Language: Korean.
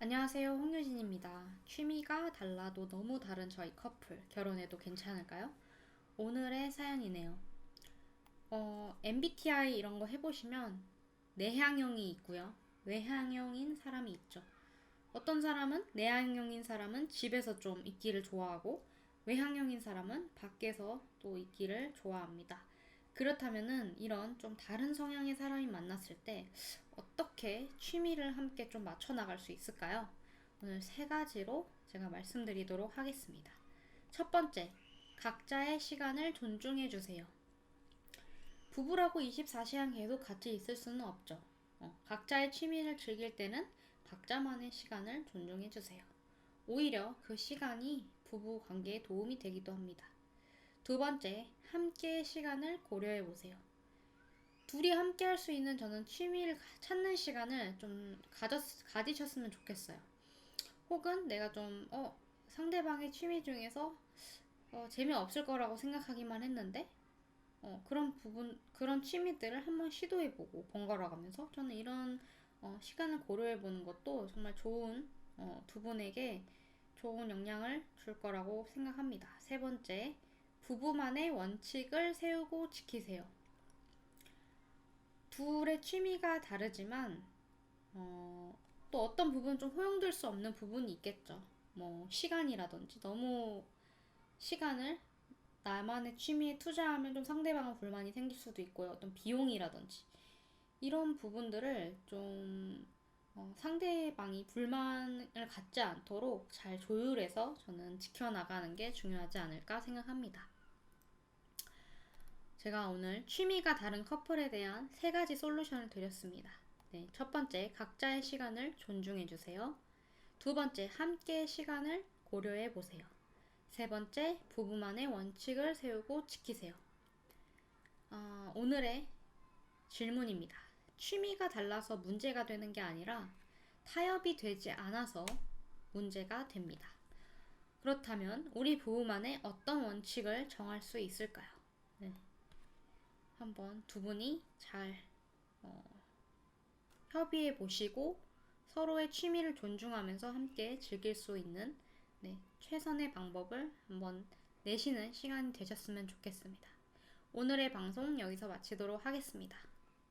안녕하세요. 홍유진입니다. 취미가 달라도 너무 다른 저희 커플, 결혼해도 괜찮을까요? 오늘의 사연이네요. 어, MBTI 이런 거 해보시면 내향형이 있고요. 외향형인 사람이 있죠. 어떤 사람은 내향형인 사람은 집에서 좀 있기를 좋아하고 외향형인 사람은 밖에서 또 있기를 좋아합니다. 그렇다면은 이런 좀 다른 성향의 사람이 만났을 때 어떻게 취미를 함께 좀 맞춰 나갈 수 있을까요? 오늘 세 가지로 제가 말씀드리도록 하겠습니다. 첫 번째, 각자의 시간을 존중해 주세요. 부부라고 24시간 계속 같이 있을 수는 없죠. 어, 각자의 취미를 즐길 때는 각자만의 시간을 존중해 주세요. 오히려 그 시간이 부부 관계에 도움이 되기도 합니다. 두 번째, 함께 시간을 고려해 보세요. 둘이 함께 할 수 있는 저는 취미를 찾는 시간을 좀 가졌, 가지셨으면 좋겠어요. 혹은 내가 좀, 어, 상대방의 취미 중에서 어, 재미없을 거라고 생각하기만 했는데, 어, 그런 부분, 그런 취미들을 한번 시도해보고 번갈아 가면서 저는 이런 어, 시간을 고려해보는 것도 정말 좋은 어, 두 분에게 좋은 영향을 줄 거라고 생각합니다. 세 번째, 부부만의 원칙을 세우고 지키세요. 둘의 취미가 다르지만 어, 또 어떤 부분 좀 허용될 수 없는 부분이 있겠죠. 뭐 시간이라든지 너무 시간을 나만의 취미에 투자하면 좀 상대방은 불만이 생길 수도 있고요. 어떤 비용이라든지 이런 부분들을 좀 어, 상대방이 불만을 갖지 않도록 잘 조율해서 저는 지켜나가는 게 중요하지 않을까 생각합니다. 제가 오늘 취미가 다른 커플에 대한 세 가지 솔루션을 드렸습니다. 네, 첫 번째, 각자의 시간을 존중해 주세요. 두 번째, 함께 시간을 고려해 보세요. 세 번째, 부부만의 원칙을 세우고 지키세요. 어, 오늘의 질문입니다. 취미가 달라서 문제가 되는 게 아니라 타협이 되지 않아서 문제가 됩니다. 그렇다면 우리 부부만의 어떤 원칙을 정할 수 있을까요? 네. 한번 두 분이 잘 어, 협의해 보시고 서로의 취미를 존중하면서 함께 즐길 수 있는 네, 최선의 방법을 한번 내시는 시간이 되셨으면 좋겠습니다. 오늘의 방송 여기서 마치도록 하겠습니다.